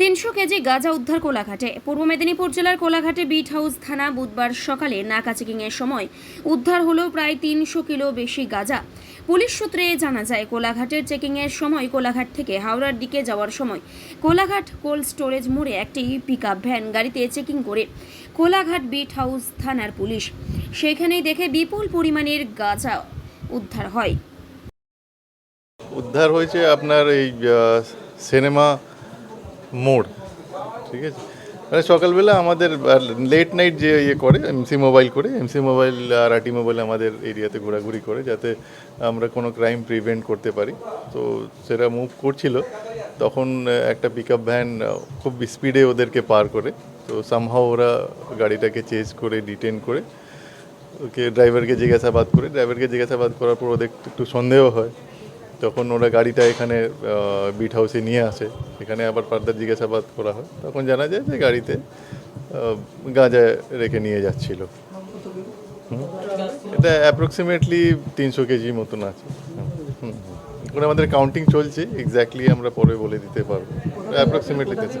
তিনশো কেজি গাঁজা উদ্ধার কোলাঘাটে। পূর্ব মেদিনীপুর জেলার কোলাঘাটে বিট হাউস থানা বুধবার সকালে নাকা চেকিংয়ের সময় উদ্ধার হলো প্রায় তিনশো কিলো বেশি গাঁজা। পুলিশ সূত্রে জানা যায়, কোলাঘাটের চেকিংয়ের সময় কোলাঘাট থেকে হাওড়ার দিকে যাওয়ার সময় কোলাঘাট কোল্ড স্টোরেজ মোড়ে একটি পিকআপ ভ্যান গাড়িতে চেকিং করে কোলাঘাট বিট হাউস থানার পুলিশ। সেখানেই দেখে বিপুল পরিমাণের গাঁজা উদ্ধার হয়। উদ্ধার হয়েছে আপনার এই সিনেমা মোড়, ঠিক আছে? মানে সকালবেলা আমাদের লেট নাইট যে ইয়ে করে এমসি মোবাইল করে এমসি মোবাইল আর আটি মোবাইল আমাদের এরিয়াতে ঘোরাঘুরি করে, যাতে আমরা কোনো ক্রাইম প্রিভেন্ট করতে পারি। তো সেটা মুভ করছিল। তখন একটা পিক আপ ভ্যান খুব স্পিডে ওদেরকে পার করে। তো সামহাও ওরা গাড়িটাকে চেজ করে ডিটেন করে, ওকে ড্রাইভারকে জিজ্ঞাসাবাদ করে। ড্রাইভারকে জিজ্ঞাসাবাদ করার পর ওদের একটু সন্দেহ হয়। তখন ওরা গাড়িটা এখানে বিট হাউসে নিয়ে আসে। এখানে আবার ফার্দার জিজ্ঞাসাবাদ করা হয়। তখন জানা যায় যে গাড়িতে গাঁজা রেখে নিয়ে যাচ্ছিল। এটা অ্যাপ্রক্সিমেটলি তিনশো কেজি মতন আছে। ওখানে আমাদের কাউন্টিং চলছে। এক্স্যাক্টলি আমরা পরে বলে দিতে পারব। অ্যাপ্রক্সিমেটলি তিনশো।